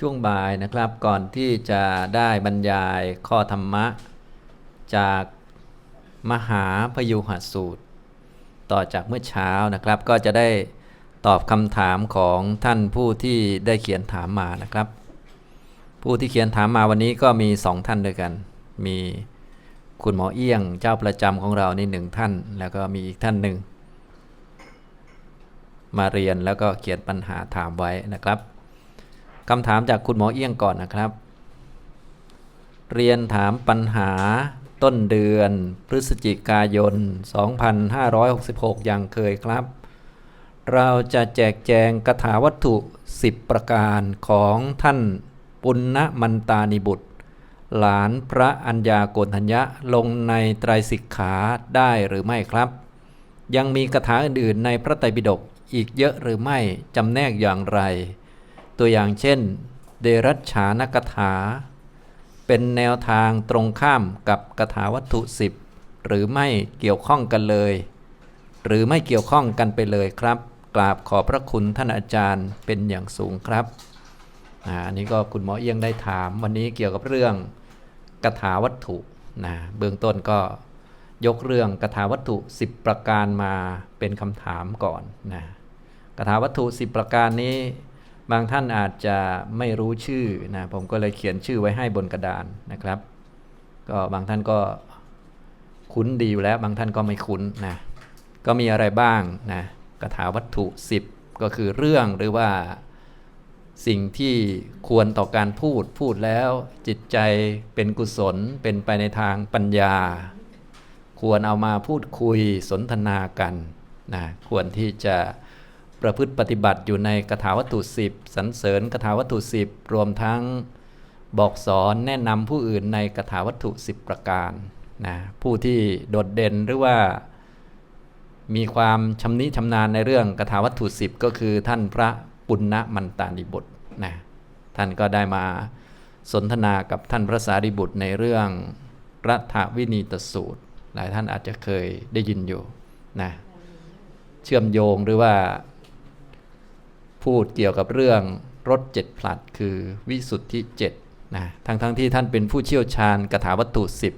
ช่วงบ่ายนะครับก่อนที่จะได้บรรยายข้อธรรมะ จากมหาพยุหสูตร ต่อจากเมื่อเช้านะครับ ก็จะได้ตอบคำถามของท่านผู้ที่ได้เขียนถามมานะครับ ผู้ที่เขียนถามมาวันนี้ก็มีสองท่านด้วยกัน มีคุณหมอเอี้ยงเจ้าประจำของเรานี่หนึ่งท่าน แล้วก็มีอีกท่านหนึ่งมาเรียนแล้วก็เขียนปัญหาถามไว้นะครับ คำถามจากคุณหมอเอี้ยงก่อนนะครับ เรียนถามปัญหาต้นเดือน พฤศจิกายน 2566 อย่างเคยครับ เราจะแจกแจงกถาวัตถุ 10 ประการของท่านปุณณมันตานิบุตร หลานพระอัญญาโกณทัญญะลงในไตรสิกขาได้หรือไม่ครับ ยังมีคาถาอื่นๆในพระไตรปิฎกอีกเยอะหรือไม่จำแนกอย่างไร ตัวอย่างเช่น เดรัจฉานกถา เป็นแนวทางตรงข้ามกับคาถาวัตถุสิบหรือไม่เกี่ยวข้องกันเลย หรือไม่เกี่ยวข้องกันไปเลยครับ กราบขอบพระคุณท่านอาจารย์เป็นอย่างสูงครับอ่าอันนี้ก็คุณหมอเอียงได้ถามวันนี้เกี่ยวกับเรื่องคาถาวัตถุนะเบื้องต้นก็ยกเรื่องคาถาวัตถุ 10 ประการมาเป็นคำถามก่อนนะคาถาวัตถุ 10 ประการนี้ บางท่านอาจจะไม่รู้ชื่อนะผมก็เลยเขียนชื่อไว้ให้บนกระดานนะครับ ก็บางท่านก็คุ้นดีอยู่แล้ว บางท่านก็ไม่คุ้นนะก็มีอะไรบ้างนะคาถาวัตถุ 10 ก็คือเรื่องหรือว่าสิ่งที่ควรต่อการพูดพูดแล้ว จิตใจเป็นกุศลเป็นไปในทางปัญญา ควรเอามาพูดคุยสนทนากันนะควรที่จะ ประพฤติปฏิบัติอยู่ในกถาวัตถุสิบสรรเสริญกถาวัตถุสิบรวมทั้งบอกสอนแนะนำผู้อื่นในกถาวัตถุสิบประการนะผู้ที่โดดเด่นหรือว่ามีความชำนิชำนาญในเรื่องกถาวัตถุสิบก็คือท่านพระปุณณมันตานิบุตรนะท่านก็ได้มาสนทนากับท่านพระสารีบุตรในเรื่องรัฐวินีตสูตร หลายท่านอาจจะเคยได้ยินอยู่นะเชื่อมโยงหรือว่า พูดเกี่ยวกับเรื่องรถเจ็ดผลัดคือวิสุทธิเจ็ดนะทั้งทั้งที่ท่านเป็นผู้เชี่ยวชาญกถาวัตถุสิบ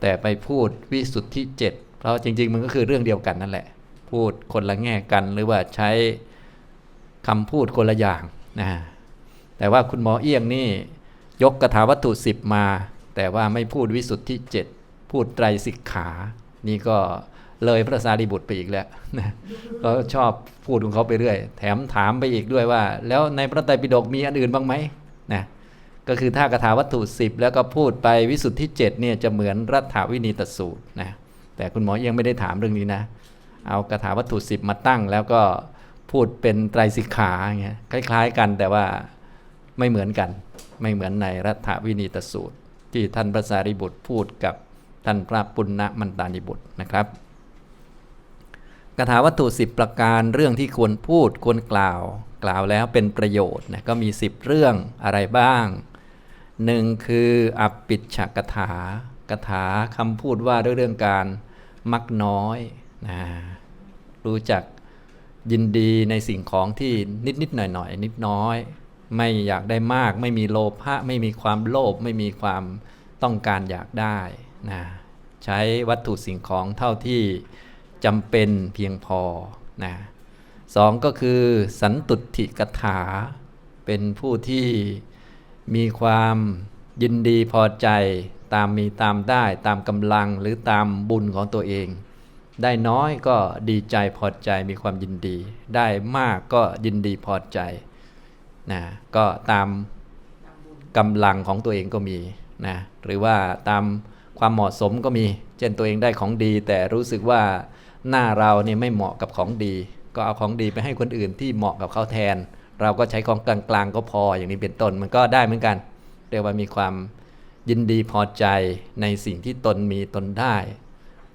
แต่ไปพูดวิสุทธิเจ็ดเพราะจริง ๆ มันก็คือเรื่องเดียวกันนั่นแหละ พูดคนละแง่กันหรือว่าใช้คำพูดคนละอย่างนะแต่ว่าคุณหมอเอี้ยงนี่ยกกถาวัตถุสิบมา แต่ว่าไม่พูดวิสุทธิเจ็ดพูดไตรสิกขา นี่ก็ เลยพระสารีบุตรไปอีกแล้วนะเขาชอบพูดของเขาไปเรื่อย แถมถามไปอีกด้วยว่า แล้วในพระไตรปิฎกมีอันอื่นบ้างไหมนะก็คือถ้ากถาวัตถุสิบแล้วก็พูดไปวิสุทธิเจ็ดเนี่ยจะเหมือนรัฐวินีตสูตรนะแต่คุณหมอยังไม่ได้ถามเรื่องนี้นะ เอากถาวัตถุสิบมาตั้ง แล้วก็พูดเป็นไตรสิกขาเงี้ยคล้ายๆ กันแต่ว่าไม่เหมือนกัน ไม่เหมือนในรัฐวินีตสูตร ที่ท่านพระสารีบุตรพูดกับท่านพระปุณณมันตานิบุตรนะครับ คาถาวัตถุ 10 ประการเรื่องที่ควรพูดควรกล่าว กล่าวแล้วเป็นประโยชน์นะก็มี 10 เรื่องอะไรบ้างหนึ่งคืออปิฉกถากถาคำพูดว่าด้วยเรื่องการมักน้อยนะรู้จักยินดีในสิ่งของที่นิดนิดหน่อยหน่อยนิดน้อย ไม่อยากได้มาก ไม่มีโลภะไม่มีความโลภไม่มีความต้องการอยากได้นะใช้วัตถุสิ่งของเท่าที่ จำเป็นเพียงพอนะสองก็คือ สันตุถิกถา เป็นผู้ที่มีความยินดีพอใจตามมีตามได้ตามกำลังหรือตามบุญของตัวเอง ได้น้อยก็ดีใจพอใจมีความยินดี ได้มากก็ยินดีพอใจนะก็ตามกำลังของตัวเองก็มีนะหรือว่าตามความเหมาะสมก็มี เช่นตัวเองได้ของดี แต่รู้สึกว่า หน้าเราเนี่ยไม่เหมาะกับของดี ก็เอาของดีไปให้คนอื่นที่เหมาะกับเขาแทน เราก็ใช้ของกลางๆก็พออย่างนี้เป็นต้นมันก็ได้เหมือนกันเรียกว่ามีความยินดีพอใจในสิ่งที่ตนมีตนได้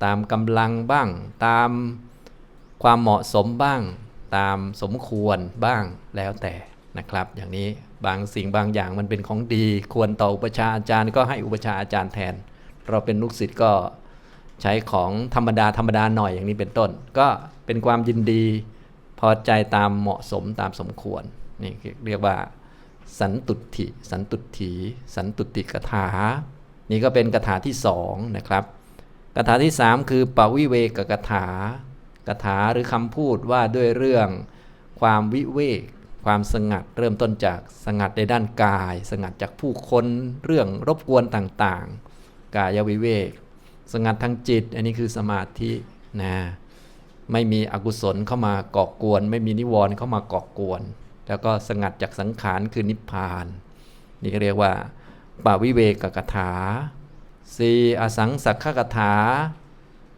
ตามกำลังบ้าง ตามความเหมาะสมบ้าง ตามสมควรบ้างแล้วแต่นะครับ อย่างนี้บางสิ่งบางอย่างมันเป็นของดี ควรต่ออุปชาอาจารย์ก็ให้อุปชาอาจารย์แทน เราเป็นลูกศิษย์ก็ ใช้ของธรรมดาธรรมดาหน่อยอย่างนี้เป็นต้น ก็เป็นความยินดีพอใจตามเหมาะสมตามสมควรนี่เรียกว่า สันตุถิสันตุถีสันตุติกถา นี่ก็เป็นกถาที่สองนะครับกถาที่สามคือปวิเวกกถากถาหรือคำพูดว่าด้วยเรื่องความวิเวก ความสงัดเริ่มต้นจากสงัดในด้านกาย สงัดจากผู้คนเรื่องรบกวนต่างๆ กายวิเวก สงัดทางจิต อันนี้คือสมาธินะไม่มีอกุศลเข้ามาก่อกวน ไม่มีนิวรณ์เข้ามาก่อกวน แล้วก็สงัดจากสังขารคือนิพพาน นี่ก็เรียกว่าปาวิเวกกถาสีอสังสักขกถา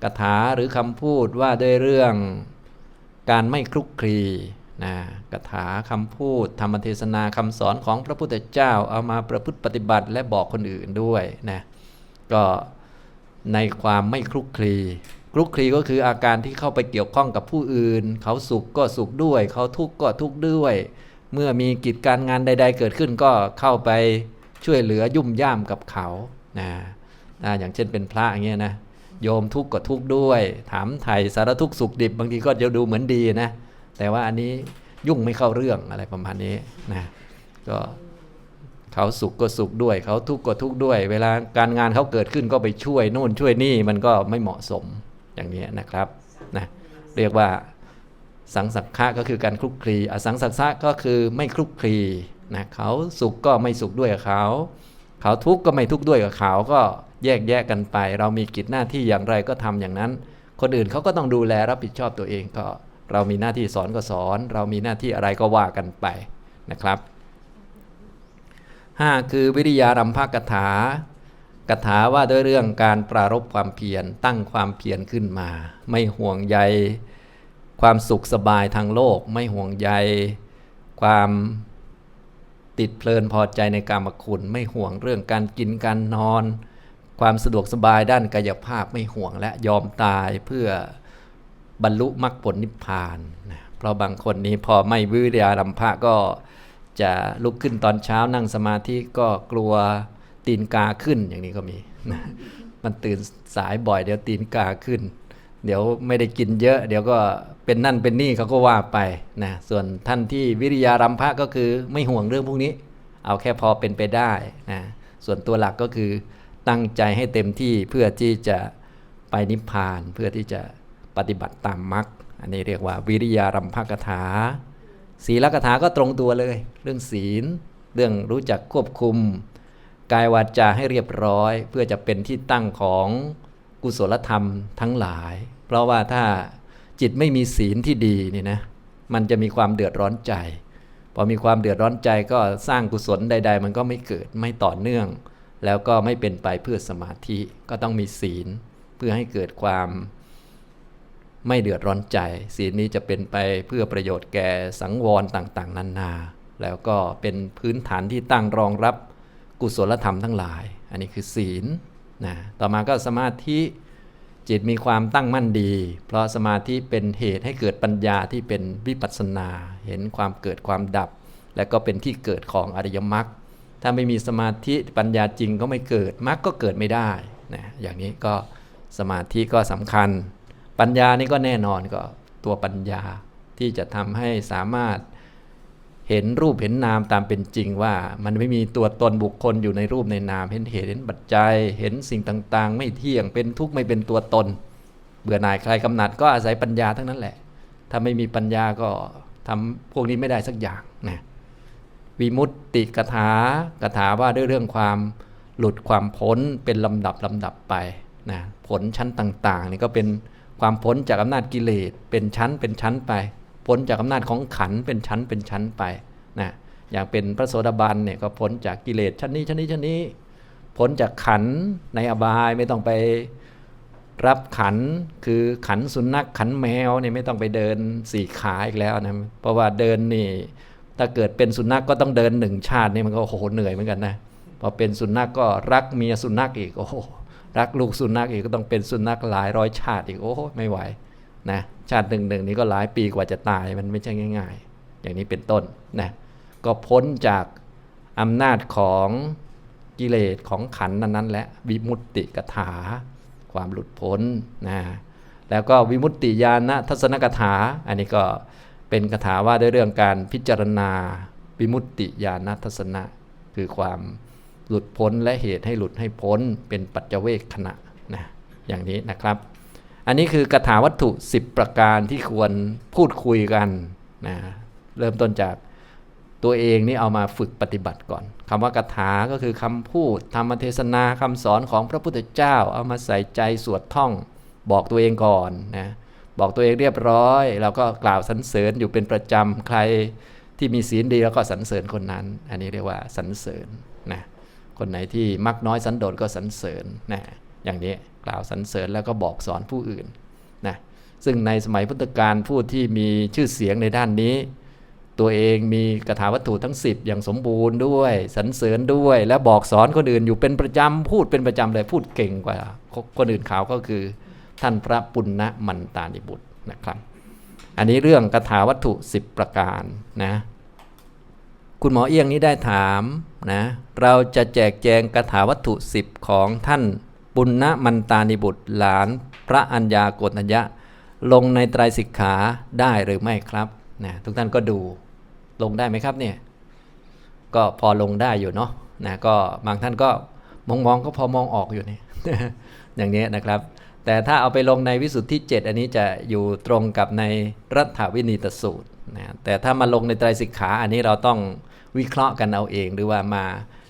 กถาหรือคำพูดว่าด้วยเรื่องการไม่คลุกคลีนะกถาคำพูด ธรรมเทศนาคำสอนของพระพุทธเจ้าเอามาประพฤติปฏิบัติและบอกคนอื่นด้วยนะก็ ในความไม่คลุกคลีคลุกคลีก็คืออาการที่เข้าไปเกี่ยวข้องกับผู้อื่น เขาสุขก็สุขด้วย เขาทุกข์ก็ทุกข์ด้วย เมื่อมีกิจการงานใด ๆ เกิดขึ้นก็เข้าไปช่วยเหลือยุ่มย่ามกับเขานะนะอย่างเช่นเป็นพระอย่างเงี้ยนะโยมทุกข์ก็ทุกข์ด้วย ถามไถ่สารทุกข์สุขดิบบางทีก็จะดูเหมือนดีนะ แต่ว่าอันนี้ยุ่งไม่เข้าเรื่องอะไรประมาณนี้นะก็ เขาสุขก็สุขด้วย เขาทุกข์ก็ทุกข์ด้วย เวลาการงานเขาเกิดขึ้นก็ไปช่วยโน่นช่วยนี่มันก็ไม่เหมาะสมอย่างนี้นะครับนะเรียกว่าสังสักขะก็คือการคลุกคลีอสังสักขะก็คือไม่คลุกคลีนะเขาสุขก็ไม่สุขด้วยกับเขา เขาทุกข์ก็ไม่ทุกข์ด้วยกับเขา ก็แยกแยกกันไป เรามีกิจหน้าที่อย่างไรก็ทำอย่างนั้น คนอื่นเขาก็ต้องดูแลรับผิดชอบตัวเองก็ เรามีหน้าที่สอนก็สอน เรามีหน้าที่อะไรก็ว่ากันไปนะครับ 5. คือวิริยารัมภกถากถาว่าด้วยเรื่องการปรารบความเพียรตั้งความเพียรขึ้นมา ไม่ห่วงใย ความสุขสบายทางโลก ไม่ห่วงใย ความติดเพลินพอใจในการมคุณ ไม่ห่วงเรื่องการกินการนอน ความสะดวกสบายด้านกายภาพไม่ห่วงและยอมตายเพื่อบรรลุมรรคผลนิพพานนะเพราะบางคนนี้พอไม่วิริยารัมภะก็ จะลุกขึ้นตอนเช้านั่งสมาธิก็กลัวตีนกาขึ้นอย่างนี้ก็มีมันตื่นสายบ่อยเดี๋ยวตีนกาขึ้น เดี๋ยวไม่ได้กินเยอะ เดี๋ยวก็เป็นนั่นเป็นนี่เขาก็ว่าไปนะส่วนท่านที่วิริยารัมภะก็คือไม่ห่วงเรื่องพวกนี้ เอาแค่พอเป็นไปได้นะส่วนตัวหลักก็คือตั้งใจให้เต็มที่เพื่อที่จะไปนิพพานเพื่อที่จะปฏิบัติตามมรรคอันนี้เรียกว่าวิริยารัมภกถา ศีลกถาก็ตรงตัวเลย เรื่องศีล เรื่องรู้จักควบคุม กายวาจาให้เรียบร้อย เพื่อจะเป็นที่ตั้งของกุศลธรรมทั้งหลาย เพราะว่าถ้าจิตไม่มีศีลที่ดีนี่นะมันจะมีความเดือดร้อนใจ พอมีความเดือดร้อนใจก็สร้างกุศลใด ๆ มันก็ไม่เกิดไม่ต่อเนื่อง แล้วก็ไม่เป็นไปเพื่อสมาธิก็ต้องมีศีล เพื่อให้เกิดความ ไม่เดือดร้อนใจ ศีลนี้จะเป็นไปเพื่อประโยชน์แก่สังวรต่างๆ นานา แล้วก็เป็นพื้นฐานที่ตั้งรองรับกุศลธรรมทั้งหลาย อันนี้คือศีลนะต่อมาก็สมาธิจิตมีความตั้งมั่นดี เพราะสมาธิเป็นเหตุให้เกิดปัญญาที่เป็นวิปัสสนา เห็นความเกิดความดับ และก็เป็นที่เกิดของอริยมรรคถ้าไม่มีสมาธิปัญญาจริงก็ไม่เกิดมรรคก็เกิดไม่ได้นะอย่างนี้ก็สมาธิก็สำคัญ ปัญญานี่ก็แน่นอนก็ตัวปัญญาที่จะทำให้สามารถเห็นรูปเห็นนามตามเป็นจริงว่ามันไม่มีตัวตนบุคคลอยู่ในรูปในนาม เห็นเหตุเห็นปัจจัย เห็นสิ่งต่าง ๆ ไม่เที่ยงเป็นทุกข์ไม่เป็นตัวตน เบื่อหน่ายคลายกำหนัดก็อาศัยปัญญาทั้งนั้นแหละ ถ้าไม่มีปัญญาก็ทำพวกนี้ไม่ได้สักอย่างนะวิมุตติกถากถาว่าด้วยเรื่องความหลุดความพ้นเป็นลำดับลำดับไปนะผลชั้นต่าง ๆ นี่ก็เป็น ความพ้นจากอำนาจกิเลสเป็นชั้นเป็นชั้นไป พ้นจากอำนาจของขันเป็นชั้นเป็นชั้นไปนะอย่างเป็นพระโสดาบันเนี่ยก็พ้นจากกิเลสชั้นนี้ชั้นนี้ชั้นนี้ พ้นจากขันในอบายไม่ต้องไปรับขันคือขันสุนัขขันแมวเนี่ยไม่ต้องไปเดินสี่ขาอีกแล้วนะเพราะว่าเดินนี่ถ้าเกิดเป็นสุนัขกก็ต้องเดินหนึ่งชาตินี่มันก็โหเหนื่อยเหมือนกันนะพอเป็นสุนัขกก็รักเมียสุนัขอีกโอ้ รักลูกสุนัขอีกก็ต้องเป็นสุนัขหลายร้อยชาติอีกโอ้ไม่ไหวนะชาติหนึ่งหนึ่งนี้ก็หลายปีกว่าจะตายมันไม่ใช่ง่าย ๆ อย่างนี้เป็นต้นนะก็พ้นจากอำนาจของกิเลสของขันนั้นๆและวิมุตติกถา ความหลุดพ้นนะแล้วก็วิมุตติญาณทัศนกถา อันนี้ก็เป็นคาถาว่าด้วยเรื่องการพิจารณาวิมุตติญาณทัศนะคือความ หลุดพ้นและเหตุให้หลุดให้พ้นเป็นปัจจเวกขณะนะอย่างนี้นะครับ อันนี้คือกถาวัตถุ 10 ประการที่ควรพูดคุยกันนะเริ่มต้นจากตัวเองนี่เอามาฝึกปฏิบัติก่อนคำว่ากถาก็คือคำพูดธรรมเทศนาคำสอนของพระพุทธเจ้า เอามาใส่ใจสวดท่อง บอกตัวเองก่อนนะบอกตัวเองเรียบร้อยแล้วก็กล่าวสรรเสริญอยู่เป็นประจำใครที่มีศีลดีแล้วก็สรรเสริญคนนั้น อันนี้เรียกว่าสรรเสริญนะ คนไหนที่มักน้อยสันโดษก็สรรเสริญนะอย่างนี้กล่าวสรรเสริญแล้วก็บอกสอนผู้อื่นนะซึ่งในสมัยพุทธกาลผู้ที่มีชื่อเสียงในด้านนี้ ตัวเองมีกถาวัตถุทั้ง 10 อย่างสมบูรณ์ด้วยสรรเสริญด้วย และบอกสอนคนอื่นอยู่เป็นประจำพูดเป็นประจำเลยพูดเก่งกว่าคนอื่นเขาก็คือ ท่านพระปุณณมันตานิบุตรนะครับ อันนี้เรื่องกถาวัตถุ 10 ประการนะ คุณหมอเอี้ยงนี้ได้ถามนะเราจะแจกแจงกถาวัตถุ10ของท่านปุณณมันตานิบุตรหลานพระอัญญาโกณัญญะ ลงในไตรสิกขาได้หรือไม่ครับนะทุกท่านก็ดูลงได้ไหมครับเนี่ยก็พอลงได้อยู่เนาะนะก็บางท่านก็มองมองๆก็พอมองออกอยู่เนี่ยอย่างนี้นะครับ แต่ถ้าเอาไปลงในวิสุทธิ 7 อันนี้จะอยู่ตรงกับในรัฐวินีตสูตรนะแต่ถ้ามาลงในไตรสิกขาอันนี้เราต้อง วิเคราะห์กันเอาเอง หรือว่ามา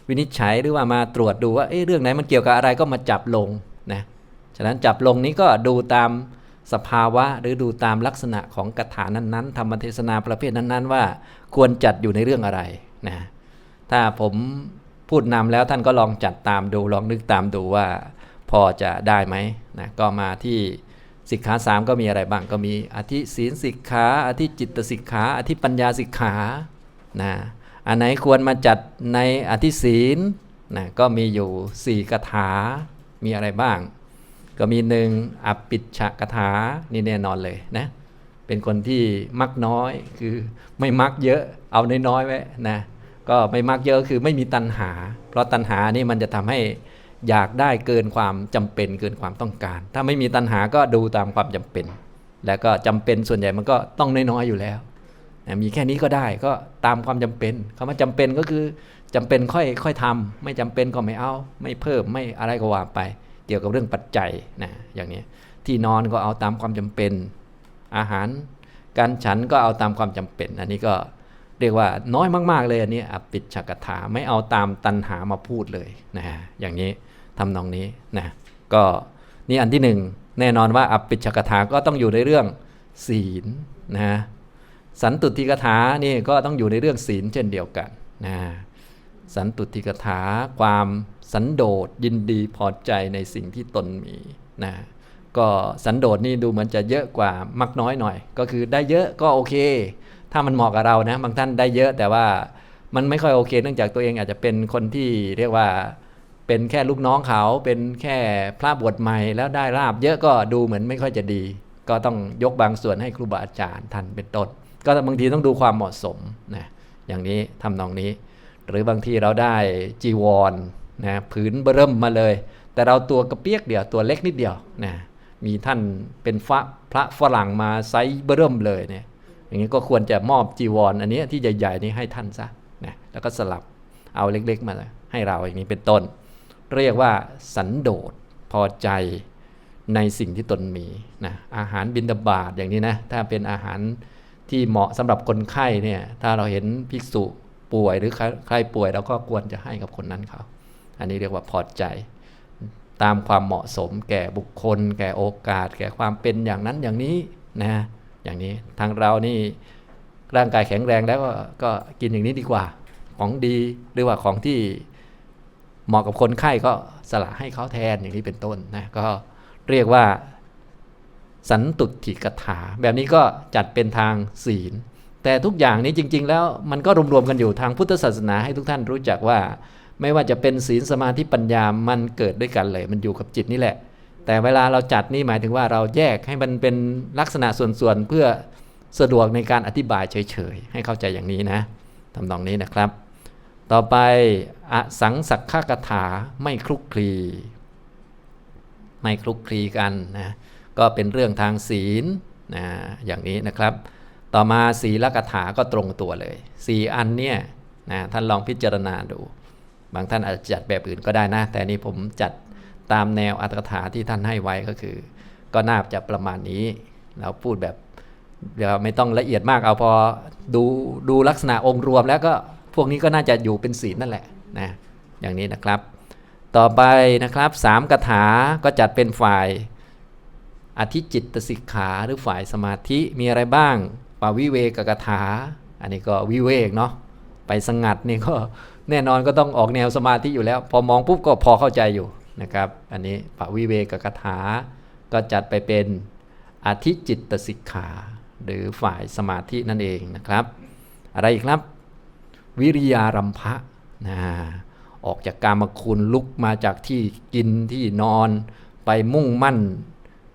วินิจฉัยหรือว่ามาตรวจดูว่าเเรื่องไหนมันเกี่ยวกับอะไรก็มาจับลงนะฉะนั้นจับลงนี้ก็ดูตามสภาวะหรือดูตามลักษณะของกถานั้นๆธรรมเทศนาประเภทนั้นๆ ว่าควรจัดอยู่ในเรื่องอะไรนะถ้าผมพูดนำแล้วท่านก็ลองจัดตามดูลองนึกตามดูว่าพอจะได้ไหมนะก็มาที่สิกขาสามก็มีอะไรบ้างก็มีอธิศีลสิกขาอธิจิตสิกขาอธิปัญญาสิกขานะ อันไหนควรมาจัดในอธิศีลนะก็มีอยู่สี่คาถา มีอะไรบ้าง ก็มีหนึ่งอปิชกถา นี่แน่นอนเลยนะ เป็นคนที่มักน้อย คือไม่มักเยอะ เอาน้อยๆไว้นะ ก็ไม่มักเยอะคือไม่มีตัณหา เพราะตัณหานี่มันจะทำให้อยากได้เกินความจำเป็นเกินความต้องการ ถ้าไม่มีตัณหาก็ดูตามความจำเป็น แล้วก็จำเป็นส่วนใหญ่มันก็ต้องน้อยๆอยู่แล้ว มีแค่นี้ก็ได้ก็ตามความจำเป็นคำว่าจำเป็นก็คือจำเป็นค่อยค่อยทำไม่จำเป็นก็ไม่เอา ไม่เพิ่มไม่อะไรก็ว่าไป เกี่ยวกับเรื่องปัจจัยนะอย่างนี้ที่นอนก็เอาตามความจำเป็น อาหาร การฉันก็เอาตามความจำเป็น อันนี้ก็เรียกว่าน้อยมาก ๆ เลยอันนี้อปิชกถาไม่เอาตามตันหามาพูดเลยนะอย่างนี้ทำนองนี้นะก็นี่อันที่หนึ่งแน่นอนว่าอปิชกถาก็ต้องอยู่ในเรื่องศีลนะ สันตุติกถานี่ก็ต้องอยู่ในเรื่องศีลเช่นเดียวกันนะสันตุติกถาความสันโดษยินดีพอใจในสิ่งที่ตนมีนะก็สันโดษนี่ดูเหมือนจะเยอะกว่ามักน้อยหน่อย ก็คือได้เยอะก็โอเค ถ้ามันเหมาะกับเรานะบางท่านได้เยอะแต่ว่ามันไม่ค่อยโอเค เนื่องจากตัวเองอาจจะเป็นคนที่เรียกว่าเป็นแค่ลูกน้องเขาเป็นแค่พระบวชใหม่แล้วได้ลาบเยอะก็ดูเหมือนไม่ค่อยจะดี ก็ต้องยกบางส่วนให้ครูบาอาจารย์ท่านเป็นต้น ก็บางทีต้องดูความเหมาะสมนะอย่างนี้ทำนองนี้ หรือบางทีเราได้จีวรนะผืนเบิ่มมาเลย แต่เราตัวกระเปียกเดียวตัวเล็กนิดเดียวนะมีท่านเป็นพระพระฝรั่งมาไซส์เบิ่มเลยเนี่ยอย่างนี้ก็ควรจะมอบจีวรออันนี้ที่ใหญ่ๆนี้ให้ท่านซะนะแล้วก็สลับเอาเล็กๆมาให้เราอย่างนี้เป็นต้น เรียกว่าสันโดษพอใจในสิ่งที่ตนมีนะอาหารบิณฑบาตอย่างนี้นะถ้าเป็นอาหาร ที่เหมาะสำหรับคนไข้เนี่ย ถ้าเราเห็นภิกษุป่วยหรือใครใครป่วยเราก็ควรจะให้กับคนนั้นเขา อันนี้เรียกว่าพอใจ ตามความเหมาะสมแก่บุคคล แก่โอกาส แก่ความเป็นอย่างนั้นอย่างนี้นะ อย่างนี้ทางเรานี่ร่างกายแข็งแรงแล้วก็ก็กินอย่างนี้ดีกว่า ของดีหรือว่าของที่เหมาะกับคนไข้ก็สละให้เขาแทนอย่างนี้เป็นต้นนะก็เรียกว่า สันตุติกถา แบบนี้ก็จัดเป็นทางศีล แต่ทุกอย่างนี้จริง ๆ แล้วมันก็รวมๆกันอยู่ทางพุทธศาสนาให้ทุกท่านรู้จักว่า ไม่ว่าจะเป็นศีลสมาธิปัญญามันเกิดด้วยกันเลย มันอยู่กับจิตนี่แหละ แต่เวลาเราจัดนี่หมายถึงว่าเราแยกให้มันเป็นลักษณะส่วนๆเพื่อสะดวกในการอธิบายเฉยๆให้เข้าใจอย่างนี้นะทำนองนี้นะครับ ต่อไปอสังสักขกถาไม่คลุกคลี ไม่คลุกคลีกันนะ ก็เป็นเรื่องทางศีลนะอย่างนี้นะครับ ต่อมาศีลกถาก็ตรงตัวเลยสีอันเนี่ยนะท่านลองพิจารณาดู บางท่านอาจจะจัดแบบอื่นก็ได้นะ แต่นี่ผมจัดตามแนวอัตถกถาที่ท่านให้ไว้ก็คือ ก็น่าจะประมาณนี้ เราพูดแบบเดี๋ยวไม่ต้องละเอียดมากเอาพอดูดูลักษณะองค์รวมแล้วก็พวกนี้ก็น่าจะอยู่เป็นศีลนั่นแหละนะอย่างนี้นะครับ ต่อไปนะครับสามคาถาก็จัดเป็นฝ่าย อธิจิตตสิกขาหรือฝ่ายสมาธิมีอะไรบ้างปาวิเวกกถา อันนี้ก็วิเวกเนาะไปสงัดนี่ก็แน่นอนก็ต้องออกแนวสมาธิอยู่แล้ว พอมองปุ๊บก็พอเข้าใจอยู่นะครับ อันนี้ปาวิเวกกถา ก็จัดไปเป็นอธิจิตตสิกขา หรือฝ่ายสมาธินั่นเองนะครับ อะไรอีกครับ วิริยารัมภะนะออกจากการมาคุณลุกมาจากที่กินที่นอนไปมุ่งมั่น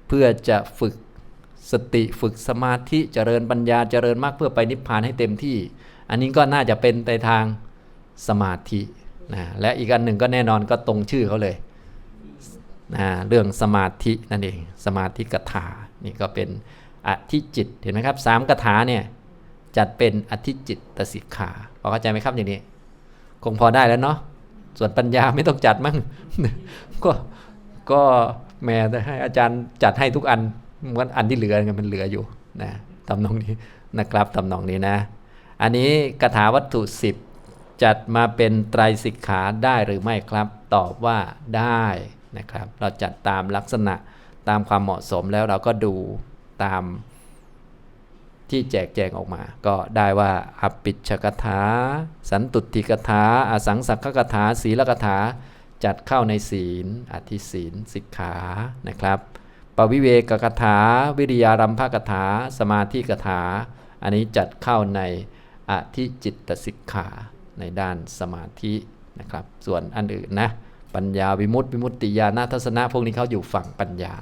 เพื่อจะฝึกสติฝึกสมาธิเจริญปัญญาเจริญมากเพื่อไปนิพพานให้เต็มที่ อันนี้ก็น่าจะเป็นไปทางสมาธินะและอีกอันหนึ่งก็แน่นอนก็ตรงชื่อเขาเลยนะเรื่องสมาธินั่นเองสมาธิกถานี่ก็เป็นอธิจิตเห็นไหมครับสามกถาเนี่ยจัดเป็นอธิจิตตสิกขาพอเข้าใจไหมครับอย่างนี้ คงพอได้แล้วเนาะส่วนปัญญาไม่ต้องจัดมั่งก็ก็ แม่แต่ให้อาจารย์จัดให้ทุกอันเหมือนอันที่เหลือมันเหลืออยู่นะตำนองนี้นะครับตำนองนี้นะ อันนี้คาถาวัตถุสิบจัดมาเป็นไตรสิกขาได้หรือไม่ครับ ตอบว่าได้นะครับ เราจัดตามลักษณะตามความเหมาะสมแล้วเราก็ดูตามที่แจกแจงออกมา ก็ได้ว่าอปิชกถา สันตุติกถาอสังสักกถา ศีลกถา จัดเข้าในศีล อธิศีลสิกขานะครับปวิเวกกถา วิริยารัมภกถา สมาธิกถา อันนี้จัดเข้าในอธิจิตตสิกขาในด้านสมาธินะครับ ส่วนอันอื่นนะ ปัญญาวิมุตติวิมุตติญาณทัศนะพวกนี้เขาอยู่ฝั่งปัญญา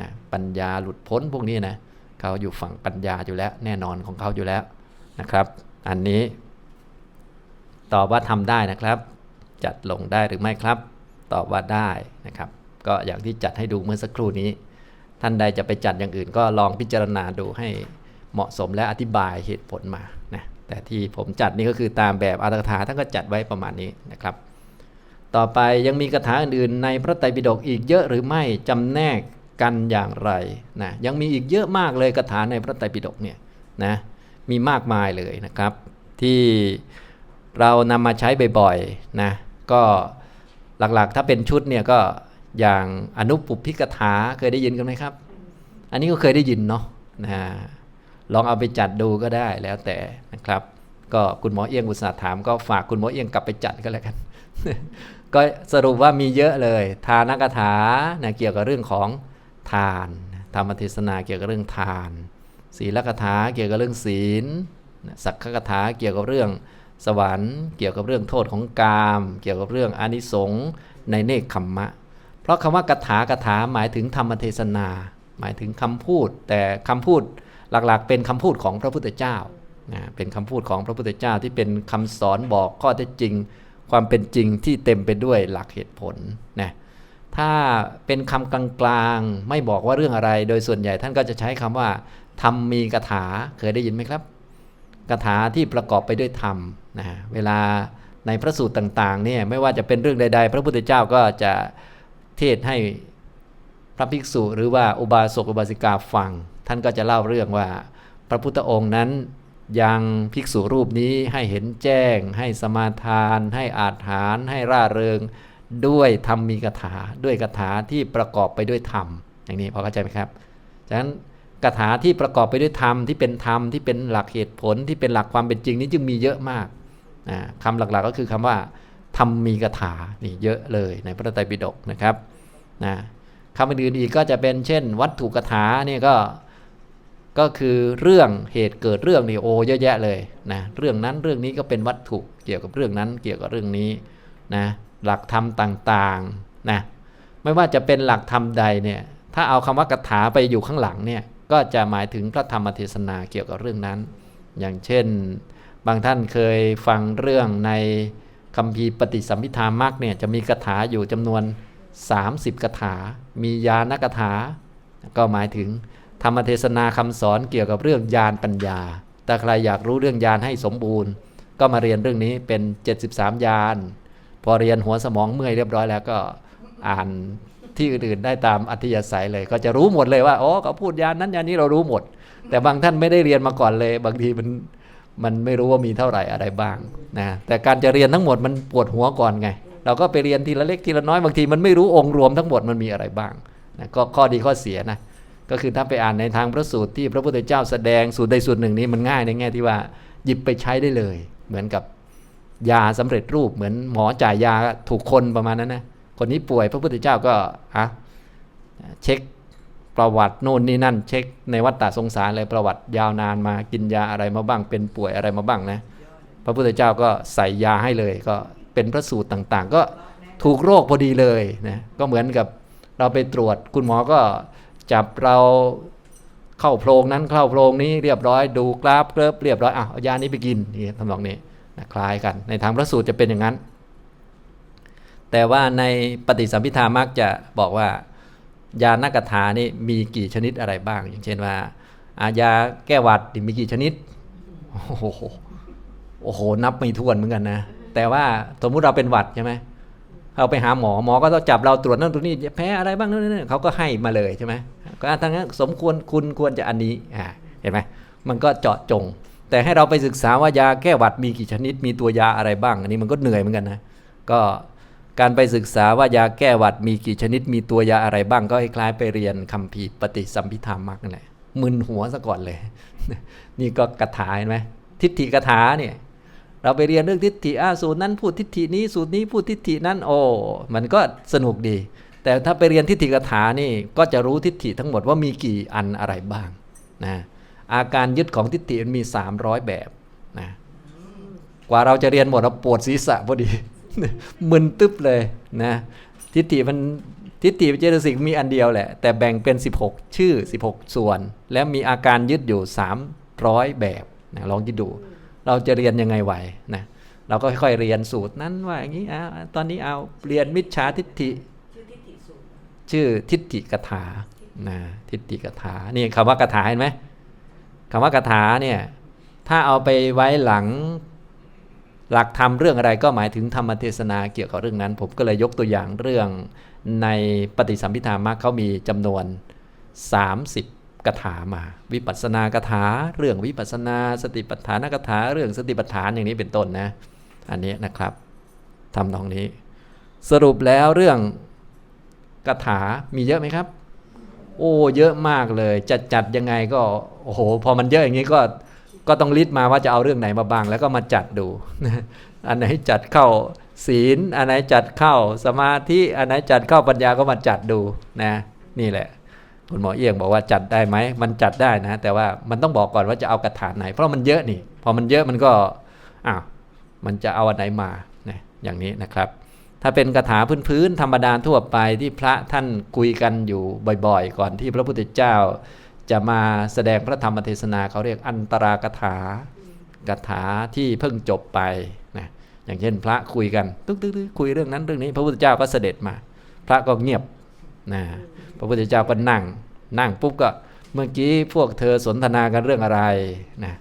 นะปัญญาหลุดพ้นพวกนี้นะเขาอยู่ฝั่งปัญญาอยู่แล้ว แน่นอนของเขาอยู่แล้วนะครับ อันนี้ตอบว่าทำได้นะครับ จัดลงได้หรือไม่ครับ ตอบว่าได้นะครับ ก็อย่างที่จัดให้ดูเมื่อสักครู่นี้ ท่านใดจะไปจัดอย่างอื่น ก็ลองพิจารณาดูให้เหมาะสมและอธิบายเหตุผลมานะแต่ที่ผมจัดนี่ก็คือตามแบบอัตถกถาท่านก็จัดไว้ประมาณนี้นะครับ ต่อไปยังมีคาถาอื่นๆในพระไตรปิฎกอีกเยอะหรือไม่จำแนกกันอย่างไรนะยังมีอีกเยอะมากเลยคาถาในพระไตรปิฎกเนี่ยนะมีมากมายเลยนะครับ ที่เรานำมาใช้บ่อยๆนะก็ หลักๆ ถ้าเป็นชุดเนี่ยก็อย่างอนุปุพิกถาเคยได้ยินกันไหมครับ อันนี้ก็เคยได้ยินเนาะนะลองเอาไปจัดดูก็ได้แล้วแต่นะครับ ก็คุณหมอเอียงอุตสาห์ถามก็ฝากคุณหมอเอียงกลับไปจัดก็แล้วกัน ก็สรุปว่ามีเยอะเลย ทานกถานะเกี่ยวกับเรื่องของทานธรรมเทศนาเกี่ยวกับเรื่องทาน ศีลกถาเกี่ยวกับเรื่องศีลสักขกถาเกี่ยวกับเรื่อง สวรรค์เกี่ยวกับเรื่องโทษของกาม เกี่ยวกับเรื่องอนิสงส์ในเนคขมมะ เพราะคำว่ากถากถาหมายถึงธรรมเทศนา หมายถึงคำพูด แต่คำพูดหลักๆ เป็นคำพูดของพระพุทธเจ้านะเป็นคำพูดของพระพุทธเจ้าที่เป็นคำสอนบอกข้อเท็จจริง ความเป็นจริงที่เต็มไปด้วยหลักเหตุผลนะถ้าเป็นคำกลางๆไม่บอกว่าเรื่องอะไร โดยส่วนใหญ่ท่านก็จะใช้คำว่าธรรมมีกถาเคยได้ยินไหมครับ กถาที่ประกอบไปด้วยธรรมนะเวลาในพระสูตรต่างๆเนี่ยไม่ว่าจะเป็นเรื่องใด ๆ พระพุทธเจ้าก็จะเทศให้พระภิกษุ หรือว่าอุบาสกอุบาสิกาฟัง ท่านก็จะเล่าเรื่องว่า พระพุทธองค์นั้นยังภิกษุรูปนี้ให้เห็นแจ้ง ให้สมาทาน ให้อาถานให้ร่าเริง ด้วยธรรมมีกถาด้วยกถาที่ประกอบไปด้วยธรรมอย่างนี้พอเข้าใจไหมครับฉะนั้น กถาที่ประกอบไปด้วยธรรมที่เป็นธรรมที่เป็นหลักเหตุผลที่เป็นหลักความเป็นจริงนี้จึงมีเยอะมากนะคำหลักๆก็คือคำว่าธรรมมีกถานี่เยอะเลยในพระไตรปิฎกนะครับนะคำอื่นอีกก็จะเป็นเช่น วัตถุกถาเนี่ยก็ก็คือเรื่องเหตุเกิดเรื่องนี่โอเยอะแยะเลยนะเรื่องนั้นเรื่องนี้ก็เป็นวัตถุเกี่ยวกับเรื่องนั้นเกี่ยวกับเรื่องนี้นะหลักธรรมต่างๆนะไม่ว่าจะเป็นหลักธรรมใดเนี่ยถ้าเอาคำว่ากถาไปอยู่ข้างหลังเนี่ย ก็จะหมายถึงพระธรรมเทศนาเกี่ยวกับเรื่องนั้น อย่างเช่น บางท่านเคยฟังเรื่องในคำพีร์ปฏิสัมพิธามักเนี่ยจะมีกถาอยู่จำนวน 30กถา มียานกถา ก็หมายถึงธรรมเทศนาคำสอนเกี่ยวกับเรื่องญาณปัญญา แต่ใครอยากรู้เรื่องญาณให้สมบูรณ์ ก็มาเรียนเรื่องนี้เป็น 73 ยาน พอเรียนหัวสมองเมื่อยเรียบร้อยแล้วก็อ่าน ที่อื่นๆได้ตามอัธยาศัยเลย ก็จะรู้หมดเลยว่าอ๋อเขาพูดยานนั้นยานนี้เรารู้หมด แต่บางท่านไม่ได้เรียนมาก่อนเลย บางทีมันมันไม่รู้ว่ามีเท่าไหร่อะไรบ้างนะแต่การจะเรียนทั้งหมดมันปวดหัวก่อนไง เราก็ไปเรียนทีละเล็กทีละน้อยบางทีมันไม่รู้องค์รวมทั้งหมดมันมีอะไรบ้างนะก็ข้อดีข้อเสียนะก็คือถ้าไปอ่านในทางพระสูตรที่พระพุทธเจ้าแสดงสูตรใดสูตรหนึ่งนี้มันง่ายในแง่ที่ว่าหยิบไปใช้ได้เลย เหมือนกับยาสำเร็จรูปเหมือนหมอจ่ายยาถูกคนประมาณนั้นนะ คนนี้ป่วยพระพุทธเจ้าก็อะเช็คประวัติโน่นนี่นั่น เช็คในวัฏฏะสงสารเลยประวัติยาวนานมากินยาอะไรมาบ้าง เป็นป่วยอะไรมาบ้างนะ พระพุทธเจ้าก็ใส่ยาให้เลยก็เป็นพระสูตรต่างๆ ก็ถูกโรคพอดีเลยนะก็เหมือนกับเราไปตรวจคุณหมอก็จับเราเข้าโพรงนั้นเข้าโพรงนี้เรียบร้อยดูกราฟเกริบเรียบร้อยอะเอายานี้ไปกินนี่ทำนองนี้นะคล้ายกัน ในทางพระสูตรจะเป็นอย่างนั้น แต่ว่าในปฏิสัมพิธามักจะบอกว่า ยานักถานี่มีกี่ชนิดอะไรบ้าง อย่างเช่นว่าอายาแก้หวัดมีกี่ชนิด โอ้โหโอ้โห นับไม่ถ้วนเหมือนกันนะ แต่ว่าสมมุติเราเป็นหวัดใช่ไหมเราไปหาหมอหมอก็ต้องจับเราตรวจนั่นตรวจนี่แพ้อะไรบ้างนั่นนนเขาก็ให้มาเลยใช่ไหมก็ทั้งนั้นสมควรคุณควรจะอันนี้อ่าเห็นไหมมันก็เจาะจง แต่ให้เราไปศึกษาว่ายาแก้หวัดมีกี่ชนิด มีตัวยาอะไรบ้าง อันนี้มันก็เหนื่อยเหมือนกันนะ ก็ การไปศึกษาว่ายาแก้หวัดมีกี่ชนิดมีตัวยาอะไรบ้างก็คล้ายๆไปเรียนคัมภีปฏิสัมพิธามักนั่นแหละมึนหัวซะก่อนเลย นี่ก็กระถาเห็นไหมทิฏฐิกถาเนี่ยเราไปเรียนเรื่องทิฏฐิอาสูตรนั้นพูดทิฏฐินี้สูตรนี้พูดทิฏฐินั้นโอ้มันก็สนุกดี แต่ถ้าไปเรียนทิฏฐิกถานี่ก็จะรู้ทิฏฐิทั้งหมดว่ามีกี่อันอะไรบ้างนะอาการยึดของทิฏฐิมันมี 300 แบบนะกว่าเราจะเรียนหมดเราปวดศีรษะพอดี มึนตึ๊บเลยนะทิฏฐิมันทิฏฐิเจตสิกมีอันเดียวแหละ แต่แบ่งเป็น 16 ชื่อ 16 ส่วน และมีอาการยึดอยู่ 300 แบบนะลองคิดดู เราจะเรียนยังไงไหวนะเราก็ค่อยๆเรียนสูตรนั้นว่าอย่างนี้อ่าตอนนี้เอาเรียนมิจฉาทิฏฐิชื่อทิฏฐิสูงชื่อทิฏฐิกถานะทิฏฐิกถานี่คำว่ากถาเห็นไหมคำว่ากถาเนี่ยถ้าเอาไปไว้หลัง หลักธรรมเรื่องอะไรก็หมายถึงธรรมเทศนาเกี่ยวกับเรื่องนั้น ผมก็เลยยกตัวอย่างเรื่องในปฏิสัมพิธามักเขามีจำนวน 30กถามา วิปัสสนากถา เรื่องวิปัสสนา สติปัฏฐานกถา เรื่องสติปัฏฐานอย่างนี้เป็นต้นนะ อันนี้นะครับทำตรงนี้ สรุปแล้วเรื่องกถา มีเยอะไหมครับ โอ้ เยอะมากเลย จัดจัดยังไงก็ โอ้โห พอมันเยอะอย่างนี้ก็ ก็ต้องลิสต์มาว่าจะเอาเรื่องไหนมาบ้าง แล้วก็มาจัดดู อันไหนจัดเข้าศีล อันไหนจัดเข้าสมาธิ อันไหนจัดเข้าปัญญาก็มาจัดดูนะ นี่แหละ คุณหมอเอียงบอกว่าจัดได้ไหม มันจัดได้นะ แต่ว่ามันต้องบอกก่อนว่าจะเอากระถาไหน เพราะมันเยอะนี่ พอมันเยอะมันก็ อ้าว มันจะเอาอันไหนมานะอย่างนี้นะครับ ถ้าเป็นคาถาพื้นๆธรรมดาทั่วไปที่พระท่านคุยกันอยู่บ่อยๆ ก่อนที่พระพุทธเจ้า จะมาแสดงพระธรรมเทศนาเขาเรียกอันตรากถากถาที่เพิ่งจบไปนะอย่างเช่นพระคุยกันตึ๊กๆๆคุยเรื่องนั้นเรื่องนี้ พระพุทธเจ้าก็เสด็จมา พระก็เงียบนะพระพุทธเจ้าก็นั่ง นั่งปุ๊บก็เมื่อกี้พวกเธอสนทนากันเรื่องอะไรนะ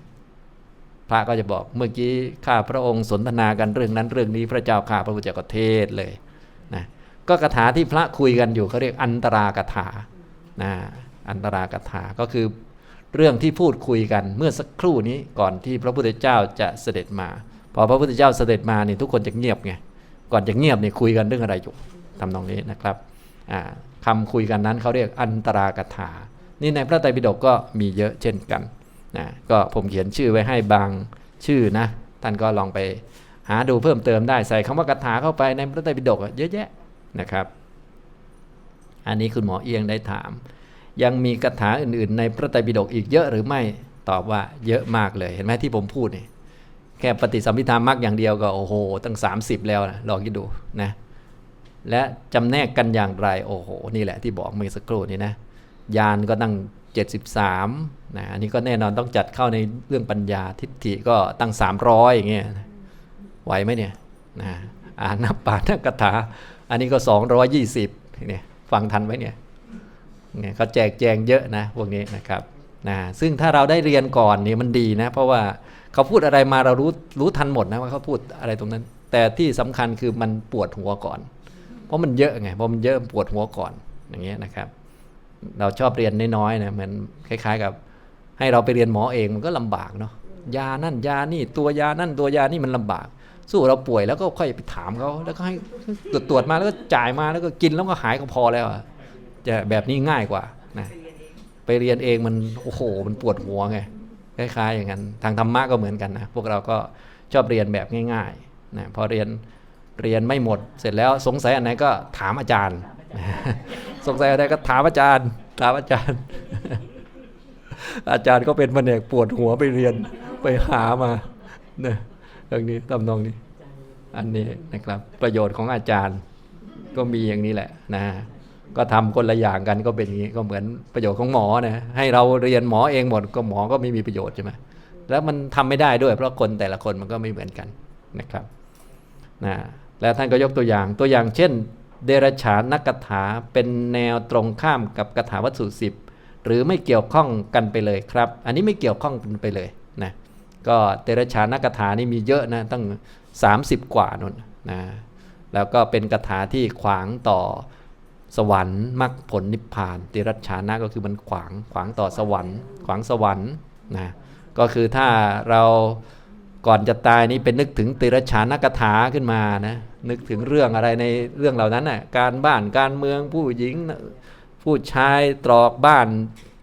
พระก็จะบอกเมื่อกี้ข้าพระองค์สนทนากันเรื่องนั้นเรื่องนี้พระเจ้าข้าพระพุทธเจ้าก็เทศเลยนะก็คาถาที่พระคุยกันอยู่เขาเรียกอันตรากถานะ อันตรากถาก็คือเรื่องที่พูดคุยกันเมื่อสักครู่นี้ก่อนที่พระพุทธเจ้าจะเสด็จมา พอพระพุทธเจ้าเสด็จมาเนี่ยทุกคนจะเงียบไงก่อนจะเงียบเนี่ยคุยกันเรื่องอะไรอยู่ทำตรงนี้นะครับอ่าคำคุยกันนั้นเขาเรียกอันตรากถา นี่ในพระไตรปิฎกก็มีเยอะเช่นกันนะก็ผมเขียนชื่อไว้ให้บางชื่อนะท่านก็ลองไปหาดูเพิ่มเติมได้ใส่คำว่ากถาเข้าไปในพระไตรปิฎกเยอะแยะนะครับ อันนี้คุณหมอเอียงได้ถาม ยังมีคาถาอื่นๆ ในพระไตรปิฎกอีกเยอะหรือไม่ตอบว่าเยอะมากเลยเห็นไหมที่ผมพูดนี่แค่ปฏิสัมพิธามักอย่างเดียวก็โอ้โห ตั้ง 30 แล้วนะลองคิดดูนะและจำแนกกันอย่างไรโอ้โห นี่แหละที่บอกเมื่อสักครู่นี้นะยานก็ตั้ง 73นะอันนี้ก็แน่นอนต้องจัดเข้าในเรื่องปัญญาทิฏฐิก็ตั้ง 300 อย่างเงี้ยไหวไหมเนี่ยนะอ่านนับปานักถา อันนี้ก็ 220เนี่ยฟังทันไหมเนี่ย เนี่ยเขาแจกแจงเยอะนะพวกนี้นะครับนะซึ่งถ้าเราได้เรียนก่อนนี่มันดีนะ เพราะว่าเขาพูดอะไรมาเรารู้รู้ทันหมดนะว่าเขาพูดอะไรตรงนั้น แต่ที่สำคัญคือมันปวดหัวก่อน เพราะมันเยอะไงพอมันเยอะปวดหัวก่อนอย่างเงี้ยนะครับ เราชอบเรียนน้อยๆนะเหมือนคล้ายๆกับ ให้เราไปเรียนหมอเองมันก็ลำบากเนาะยานั่นยานี่ตัวยานั่นตัวยานี่มันลำบาก สู้เราป่วยแล้วก็ค่อยไปถามเขาแล้วก็ให้ตรวจตรวจมาแล้วก็จ่ายมาแล้วก็กินแล้วก็หายก็พอแล้วอะ จะแบบนี้ง่ายกว่านะไปเรียนเองมันโอ้โหมันปวดหัวไงคล้ายๆอย่างนั้น ทางธรรมะก็เหมือนกันนะพวกเราก็ชอบเรียนแบบง่ายๆนะพอเรียนเรียนไม่หมด เสร็จแล้วสงสัยอันไหนก็ถามอาจารย์ สงสัยอะไรก็ถามอาจารย์ ถามอาจารย์ อาจารย์ก็เป็นแผนกปวดหัวไปเรียนไปหามาเนี่ยเรื่องนี้ตำนองนี้ อันนี้นะครับประโยชน์ของอาจารย์ก็มีอย่างนี้แหละนะ ก็ทำคนละอย่างกันก็เป็นอย่างนี้ก็เหมือนประโยชน์ของหมอนะให้เราเรียนหมอเองหมดก็หมอก็ไม่มีประโยชน์ใช่ไหมแล้วมันทำไม่ได้ด้วย เพราะคนแต่ละคนมันก็ไม่เหมือนกันนะครับนะแล้วท่านก็ยกตัวอย่างตัวอย่างเช่น เดรัจฉานนักถาเป็นแนวตรงข้ามกับกถาวัตถุสิบหรือไม่เกี่ยวข้องกันไปเลยครับ อันนี้ไม่เกี่ยวข้องกันไปเลยนะก็เตระชานักถานี่มีเยอะนะตั้ง 30 กว่านนนะแล้วก็เป็นกถาที่ขวางต่อ สวรรค์มรรคผลนิพพานเตระชานะก็คือมันขวางขวางต่อสวรรค์ ขวางสวรรค์นะก็คือถ้าเราก่อนจะตายนี่เป็นนึกถึงเตระชานกถาขึ้นมานะนึกถึงเรื่องอะไรในเรื่องเหล่านั้นน่ะการบ้านการเมืองผู้หญิง ผู้ชายตรอกบ้าน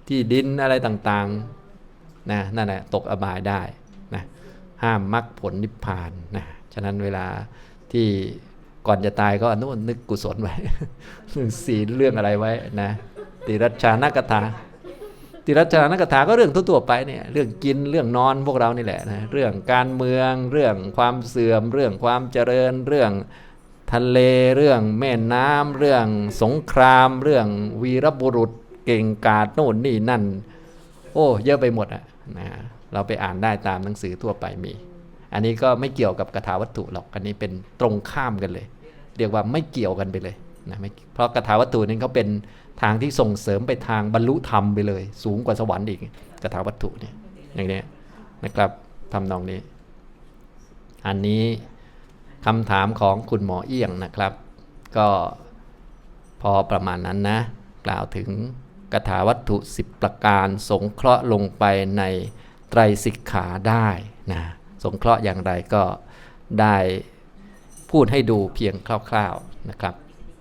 ที่ดินอะไรต่างๆนะนั่นแหละตกอบายได้นะห้ามมรรคผลนิพพานนะฉะนั้นเวลาที่ ก่อนจะตายก็อนุนึกกุศลไว้เรื่งศีลเรื่องอะไรไว้นะติรัชานกถาติรัชานกถาก็เรื่องทั่วๆไปเนี่ยเรื่องกินเรื่องนอนพวกเรานี่แหละนะเรื่องการเมือง เรื่องความเสื่อม เรื่องความเจริญ เรื่องทะเลเรื่องแม่น้ำเรื่องสงคราม เรื่องวีรบุรุษเก่งกาจโน่นนี่นั่น โอ้ เยอะไปหมดอะนะเราไปอ่านได้ตามหนังสือทั่วไปมี อันนี้ก็ไม่เกี่ยวกับกถาวัตถุหรอก อันนี้เป็นตรงข้ามกันเลย เรียกว่าไม่เกี่ยวกันไปเลยนะเพราะกถาวัตถุนี่เขาเป็นทางที่ส่งเสริมไปทางบรรลุธรรมไปเลย สูงกว่าสวรรค์อีกกถาวัตถุเนี่ยอย่างนี้นะครับทำนองนี้ อันนี้คำถามของคุณหมอเอี้ยงนะครับ ก็พอประมาณนั้นนะ กล่าวถึงกถาวัตถุ 10 ประการสงเคราะห์ลงไปในไตรสิกขาได้นะ สงเคราะห์อย่างไรก็ได้พูดให้ดูเพียงคร่าวๆนะครับ